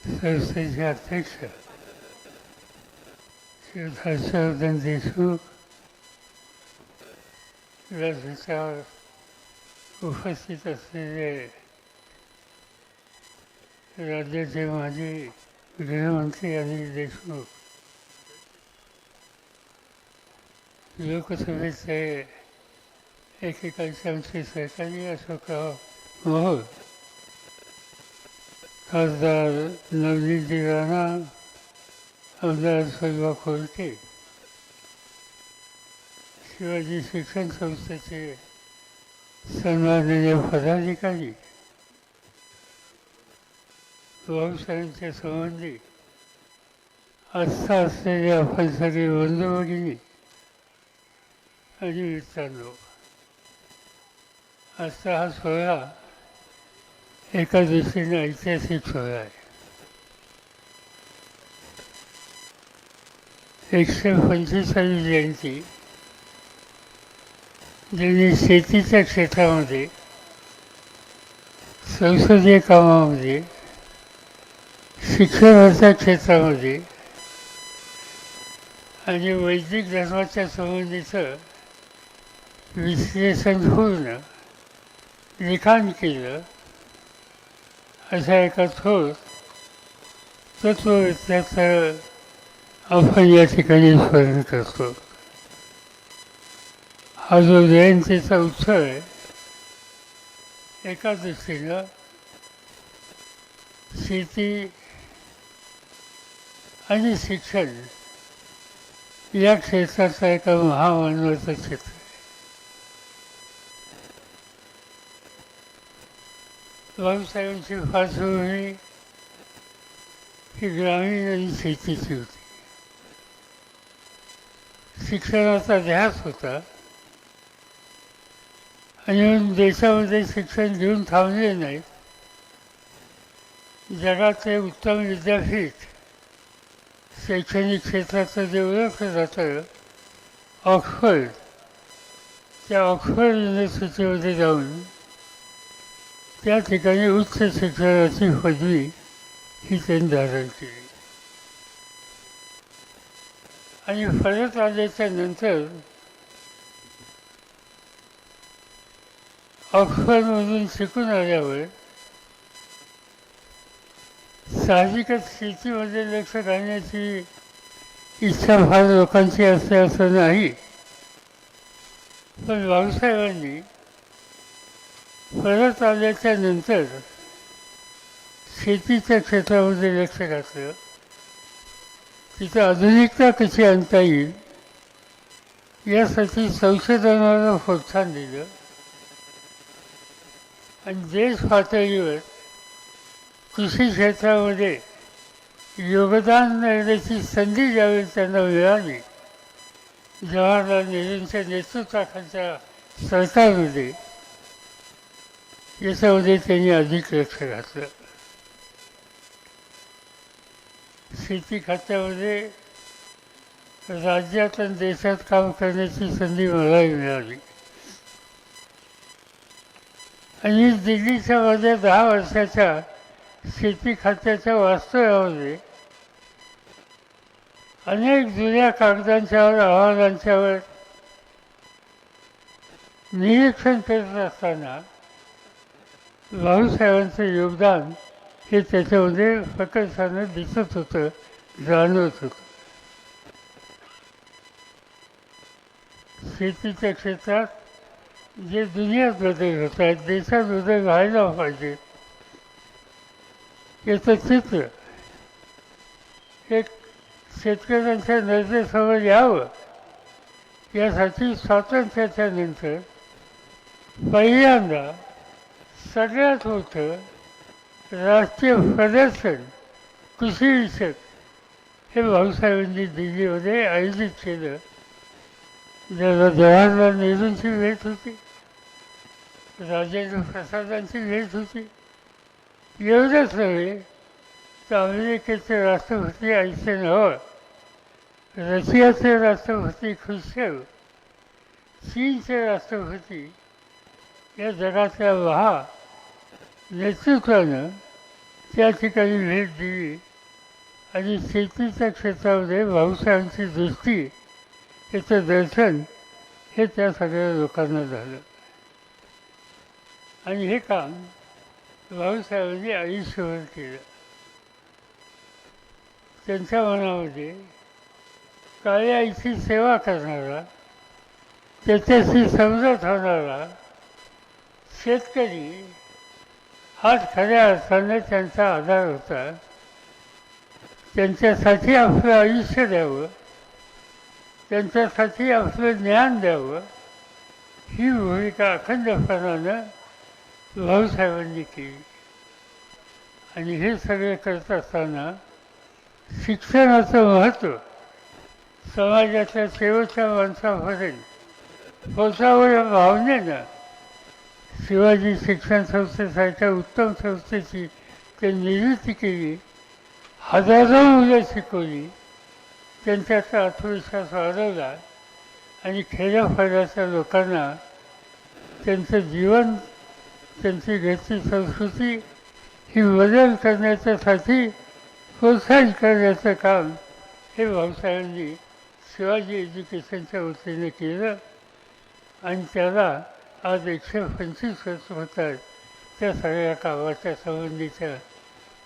संस्थेचे अध्यक्ष श्री हर्षवर्धन देशमुख व्यासपीठावर उपस्थित असलेले राज्याचे माजी गृहमंत्री अनिल देशमुख लोकसभेचे एकेकाळचे आमचे सहकारी अशोकराव मोहोळ खासदार नवनीत राणा आमदार सलवा खोलके शिवाजी शिक्षण संस्थेचे सन्माननीय पदाधिकारी भाऊसाहेबांच्या संबंधी आस्था असलेले आपण सगळे बंधुभगिनी आणि मित्रांनो आजचा हा सोहळा एका दृष्टीने ऐतिहासिक सोय आहे. एकशे पंचेचाळीस जयंती ज्यांनी शेतीच्या क्षेत्रामध्ये संसदीय कामामध्ये शिक्षणाच्या क्षेत्रामध्ये आणि वैदिक धर्माच्या संबंधीचं विश्लेषणपूर्ण लिखाण केलं. अशा एका थोर तत्ववेत्याचं आपण या ठिकाणी स्मरण करतो. हा जो जयंतीचा उत्सव आहे एका दृष्टीनं शेती आणि शिक्षण या क्षेत्राचा एका महामानवाचं क्षेत्र. बाबासाहेबांची पार्श्वभूमी ही ग्रामीण आणि शेतीची होती. शिक्षणाचा ध्यास होता. आणि म्हणून देशामध्ये शिक्षण घेऊन थांबले नाहीत. जगाचे उत्तम विद्यापीठ शैक्षणिक क्षेत्राचं जे ओळखलं जातं ऑक्सफर्ड. त्या ऑक्सफर्ड युनिव्हर्सिटीमध्ये जाऊन त्या ठिकाणी उच्च शिक्षणाची पदवी ही त्यांनी धारण केली. आणि परत आल्याच्यानंतर ऑक्सफर्डमधून शिकून आल्यावर साहजिकच शेतीमध्ये लक्ष घालण्याची इच्छा फार लोकांची असते असं नाही. पण बाबासाहेबांनी परत आल्याच्यानंतर शेतीच्या क्षेत्रामध्ये लक्ष घातलं तिथं आधुनिकता कशी आणता येईल यासाठी संशोधनाला प्रोत्साहन दिलं. आणि देश पातळीवर कृषी क्षेत्रामध्ये योगदान देण्याची संधी ज्यावेळी त्यांना मिळाली जवाहरलाल नेहरूंच्या नेतृत्वाखालच्या सरकारमध्ये याच्यामध्ये त्यांनी अधिक लक्ष घातलं शेती खात्यामध्ये राज्यात आणि देशात काम करण्याची संधी मलाही मिळाली. आणि दिल्लीच्या मध्ये दहा वर्षाच्या शेती खात्याच्या वास्तव्यामध्ये अनेक जुन्या कागदांच्यावर अहवालांच्यावर निरीक्षण करत असताना भाऊसाहेबांचं योगदान हे त्याच्यामध्ये प्रकर्षानं दिसत होतं जाणवत होतं. शेतीच्या क्षेत्रात जे दुनियात बदल होत आहेत देशात बदल व्हायला पाहिजे. याचं चित्र एक शेतकऱ्यांच्या नजरेसमोर यावं यासाठी स्वातंत्र्याच्या नंतर पहिल्यांदा सगळ्यात मोठं राष्ट्रीय प्रदर्शन कृषीविषयक हे भाऊसाहेबांनी दिल्लीमध्ये आयोजित केलं. ज्याला जवाहरलाल नेहरूंची भेट होती राजेंद्र प्रसादांची भेट होती. एवढंच नव्हे तर अमेरिकेचे राष्ट्रपती आयसेनहॉर रशियाचे राष्ट्रपती खुशेव चीनचे राष्ट्रपती या जगातल्या महा नेतृत्वानं त्या ठिकाणी भेट दिली. आणि शेतीच्या क्षेत्रामध्ये भाऊसाहेबांची दृष्टी याचं दर्शन हे त्या सगळ्या लोकांना झालं. आणि हे काम भाऊसाहेबांनी आयुष्यभर केलं. त्यांच्या मनामध्ये काळ्या आईची सेवा करणारा त्याच्याशी समजत होणारा शेतकरी हाच खऱ्या अर्थाने त्यांचा आधार होता. त्यांच्यासाठी आपलं आयुष्य द्यावं. त्यांच्यासाठी आपलं ज्ञान द्यावं. ही भूमिका अखंडपणानं भाऊसाहेबांनी केली. आणि हे सगळे करत असताना शिक्षणाचं महत्त्व समाजातल्या शेवटच्या माणसापर्यंत पोचावं या भावनेनं शिवाजी शिक्षण संस्थेसारख्या उत्तम संस्थेची ते निर्मिती केली. हजारो मुलं शिकवली. त्यांच्याचा आत्मविश्वास वाढवला आणि खेड्याफाड्याच्या लोकांना त्यांचं जीवन त्यांची घरची संस्कृती ही बदल करण्याच्यासाठी प्रोत्साहित करण्याचं काम हे भाऊसाहेबांनी शिवाजी एज्युकेशनच्या वतीने केलं आणि त्याला आज एकशे पंचवीस वर्ष होतात त्या सगळ्या कामाच्या संबंधीच्या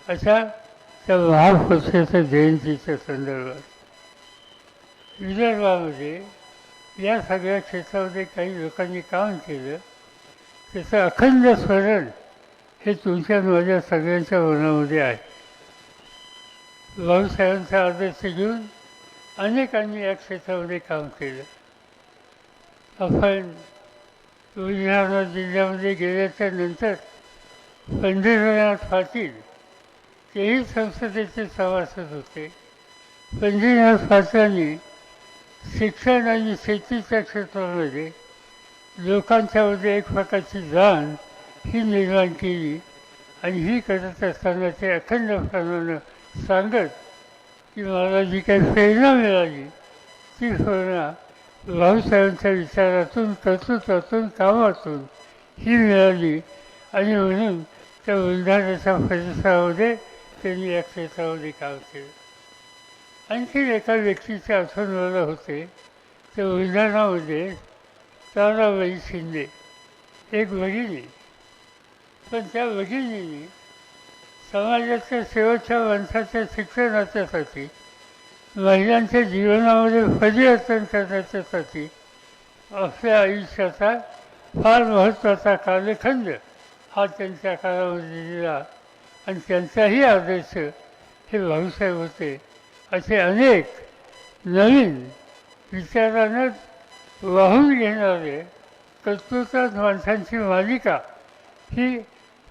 अशा त्या महापुरुषाच्या जयंतीच्या संदर्भात. विदर्भामध्ये या सगळ्या क्षेत्रामध्ये काही लोकांनी काम केलं. त्याचं अखंड स्मरण हे तुमच्या माझ्या सगळ्यांच्या मनामध्ये आहे. भाऊसाहेबांचा आदर्श घेऊन अनेकांनी या क्षेत्रामध्ये काम केलं. आपण बुलढाणा जिल्ह्यामध्ये गेल्याच्यानंतर पंढरीनाथ पाटील तेही संसदेचे सभासद होते. पंढरीनाथ पाटलांनी शिक्षण आणि शेतीच्या क्षेत्रामध्ये लोकांच्यामध्ये एक प्रकारची जाण ही निर्माण केली आणि ही करत असताना ते अखंड अखंडपणानं सांगत की मला जी काही प्रेरणा मिळाली ती प्रेरणा भाऊसाहेबांच्या विचारातून कर्तृत्वातून कामातून ही मिळाली. आणि म्हणून त्या बुलढाण्याच्या परिसरामध्ये त्यांनी या क्षेत्रामध्ये काम केलं. आणखी एका व्यक्तीचे आठवण मला होते. ते बुलढाणामध्ये ताराबाई शिंदे एक भगिनी. पण त्या भगिनीने समाजाच्या शेवटच्या माणसाच्या शिक्षणाच्यासाठी महिलांच्या जीवनामध्ये परिवर्तन करण्याच्यासाठी आपल्या आयुष्याचा फार महत्त्वाचा कालखंड हा त्यांच्या काळामध्ये दिला आणि त्यांचाही आदर्श हे भाऊसाहेब होते. असे अनेक नवीन विचारानं वाहून घेणारे कर्तृत्वात माणसांची मालिका ही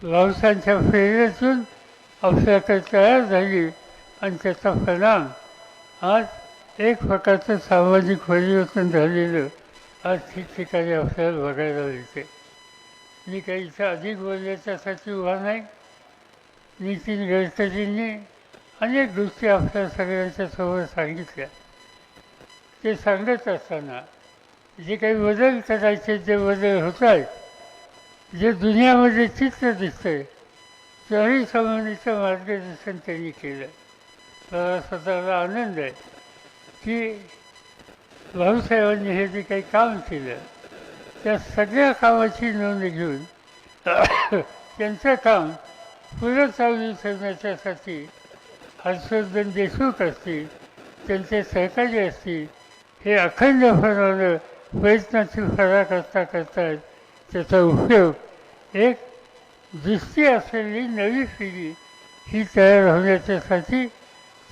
भाऊसांच्या प्रेरणेतून आपल्याकडे तयार झाली आणि त्याचा परिणाम आज एक प्रकारचं सामाजिक परिवर्तन झालेलं आज ठिकठिकाणी आपल्याला बघायला मिळते. मी काही इथं अधिक बोलण्याच्यासाठी उभा नाही. नितीन गडकरींनी अनेक गोष्टी आपल्या सगळ्यांच्या समोर सांगितल्या. ते सांगत असताना जे काही बदल करायचे जे बदल होत आहेत जे दुनियामध्ये चित्र दिसतंय त्याही संबंधीचं मार्गदर्शन त्यांनी केलं तर स्वतःला आनंद आहे की भाऊसाहेबांनी हे जे काही काम केलं त्या सगळ्या कामाची नोंद घेऊन त्यांचं काम पुढं चालू ठेवण्याच्यासाठी हर्षवर्धन देशमुख असतील त्यांचे सहकारी असतील हे अखंड अखंडपणानं प्रयत्नाची फरा करता करतात त्याचा उपयोग एक दृष्टी असलेली नवी पिढी ही तयार होण्याच्यासाठी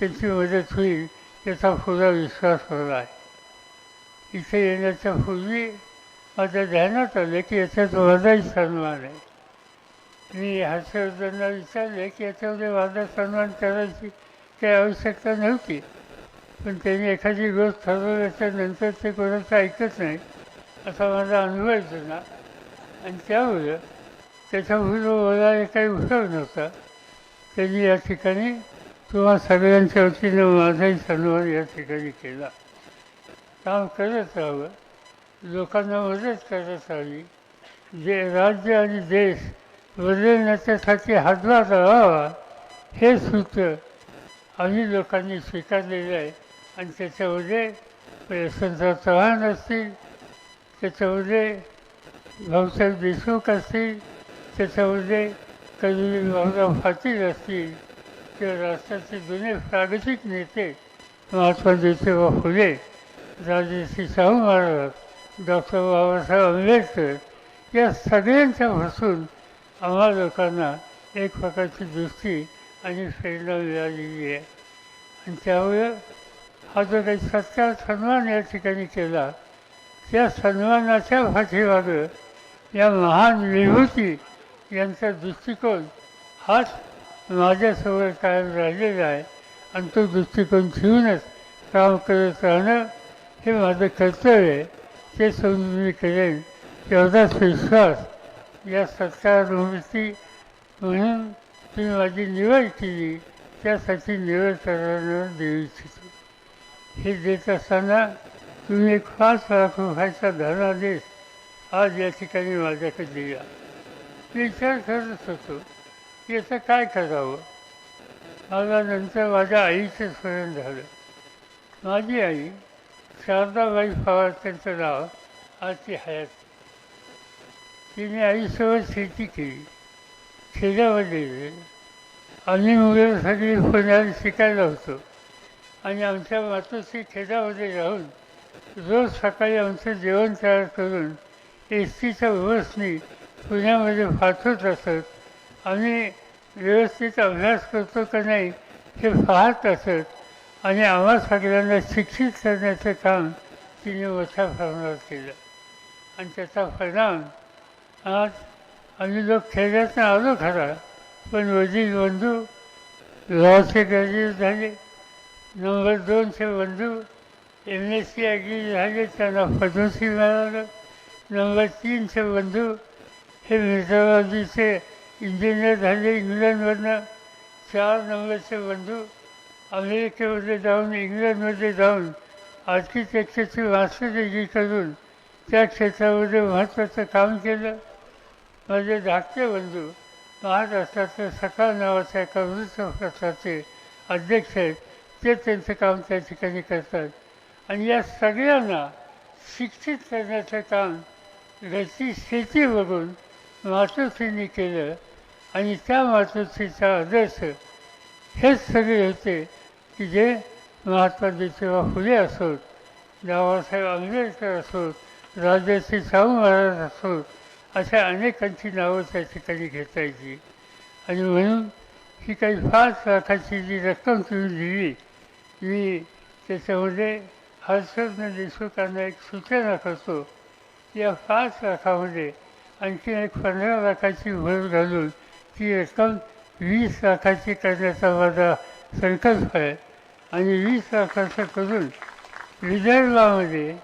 त्यांची मदत होईल याचा पुरा विश्वास मला आहे. इथे येण्याच्या पूर्वी माझ्या ध्यानात आलं की याच्यात माझाही सन्मान आहे. मी हर्षवर्धनला विचारले की याच्यामध्ये माझा सन्मान करायची काही आवश्यकता नव्हती. पण त्यांनी एखादी गोष्ट ठरवल्याच्या नंतर ते कोणाचं ऐकत नाही असा माझा अनुभव आहे त्यांना आणि त्यामुळं त्याच्याबरोबर मला काही उपयोग नव्हता. त्यांनी या ठिकाणी किंवा सगळ्यांच्या वतीनं माझाही सन्मान या ठिकाणी केला. काम करत राहावं. लोकांना मदत करत राहावी. जे राज्य आणि देश बदलण्याच्यासाठी हातभार लावावा हे सूत्र आम्ही लोकांनी स्वीकारलेलं आहे. आणि त्याच्यामध्ये यशवंतराव चव्हाण असतील त्याच्यामध्ये भाऊसाहेब देशमुख असतील त्याच्यामध्ये कधी भाऊराव पाटील असतील भारतीय राष्ट्राचे जुने प्रागतिक नेते महात्मा ज्योतिबा फुले राजश्री शाहू महाराज डॉक्टर बाबासाहेब आंबेडकर या सगळ्यांच्यापासून आम्हा लोकांना एक प्रकारची दृष्टी आणि प्रेरणा मिळालेली आहे. आणि त्यामुळे हा जो काही सत्कार सन्मान या ठिकाणी केला त्या सन्मानाच्या पाठीमागं या महान विभूती यांचा दृष्टिकोन हाच माझ्यासमोर कायम राहिलेला आहे. आणि तो दृष्टिकोन ठेवूनच काम करत राहणं हे माझं कर्तव्य आहे. ते समजून मी करेन. तेवढाच विश्वास या सत्कारभूमीची म्हणून तुम्ही माझी निवड केली. त्यासाठी निवड करायला देऊ इच्छितो. हे देत असताना तुम्ही एक पाच लाख रुपयाचा धनादेश आज या ठिकाणी माझ्याकडे दिला. विचार करत. होतो की याचं काय करावं? मला नंतर माझ्या आईचं स्मरण झालं. माझी आई शारदाबाई पवार त्यांचं नाव आज ती हयात. तिने आईसोबत शेती केली. खेड्यामध्ये आम्ही मुलं सगळी पुण्याला शिकायला होतो. आणि आमच्या मातोश्री खेड्यामध्ये राहून रोज सकाळी आमचं जेवण तयार करून एस टीच्या बसनी पुण्यामध्ये पाठवत असत. आम्ही व्यवस्थित अभ्यास करतो का नाही हे पाहत असत. आणि आम्हा सगळ्यांना शिक्षित करण्याचं काम तिने मोठ्या प्रमाणावर केलं. आणि त्याचा परिणाम आज आम्ही लोक खेड्यातनं आलो खरा पण वडील बंधू लॉचे ग्रॅज्युएट झाले. नंबर दोनचे बंधू एम एस सी ॲग्री झाले त्यांना पद्मश्री मिळालं. नंबर तीनचे बंधू हे मित्रवादीचे इंजिनियर झाले इंग्लंडमधनं चार नंबरचे बंधू अमेरिकेमध्ये जाऊन इंग्लंडमध्ये जाऊन आर्किटेक्चरची मास्टर डिग्री करून त्या क्षेत्रामध्ये महत्त्वाचं काम केलं. माझे धाकटे बंधू महाराष्ट्राचे सकाळ नावाच्या एका वृत्तपत्राचे अध्यक्ष आहेत. ते त्यांचं काम त्या ठिकाणी करतात. आणि या सगळ्यांना शिक्षित करण्याचं काम घरची शेती बघून मातोश्रींनी केलं. आणि त्या मातोश्रीचा आदर्श हेच सगळे होते की जे महात्मा ज्योतिबा फुले असोत बाबासाहेब आंबेडकर असोत राजश्री शाहू महाराज असोत अशा अनेकांची नावं त्या ठिकाणी घेता येतील आणि म्हणून ही काही पाच लाखाची जी रक्कम तुम्ही दिली मी त्याच्यामध्ये हर्षवर्धन देशमुखांना एक सूचना करतो या पाच लाखामध्ये आणखी एक पंधरा लाखाची भर घालून ती रक्कम वीस लाखाची करण्याचा माझा संकल्प आहे. आणि वीस लाखाचं करून विदर्भामध्ये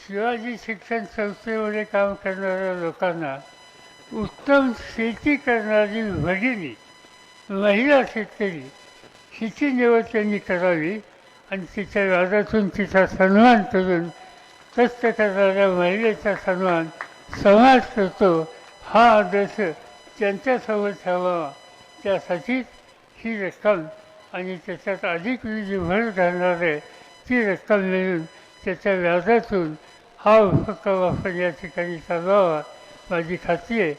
शिवाजी शिक्षण संस्थेमध्ये काम करणाऱ्या लोकांना उत्तम शेती करणारी भगिनी महिला शेतकरी हिची निवड त्यांनी करावी आणि तिच्या व्याजातून तिचा सन्मान करून कष्ट करणाऱ्या महिलेचा सन्मान समाज करतो. हा आदर्श त्यांच्यासोबत ठेवावा. त्यासाठीच ही रक्कम आणि त्याच्यात अधिक जी भर घालणार आहे ती रक्कम मिळून त्याच्या व्याजातून हा उपक्रम आपण या ठिकाणी चालवावा माझी खात्री आहे.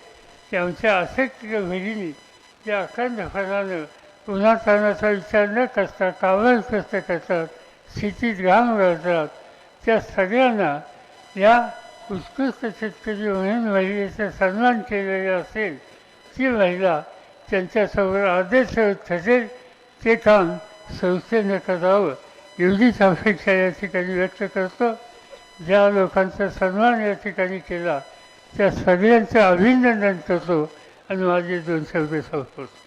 की आमच्या आसक्तीय भगिनी या अखंडपणानं पुन्हा तानाचा विचार न करता कावर कष्ट करतात स्थितीत घाम घालतात त्या सगळ्यांना या उत्कृष्ट शेतकरी म्हणून महिलेचा सन्मान केलेला असेल ती महिला त्यांच्यासमोर आदेश ठरेल ते काम संस्थेनं करावं एवढीच अपेक्षा या ठिकाणी व्यक्त करतो. ज्या लोकांचा सन्मान या ठिकाणी केला त्या सगळ्यांचं अभिनंदन करतो आणि माझे दोन शब्द संपवतो.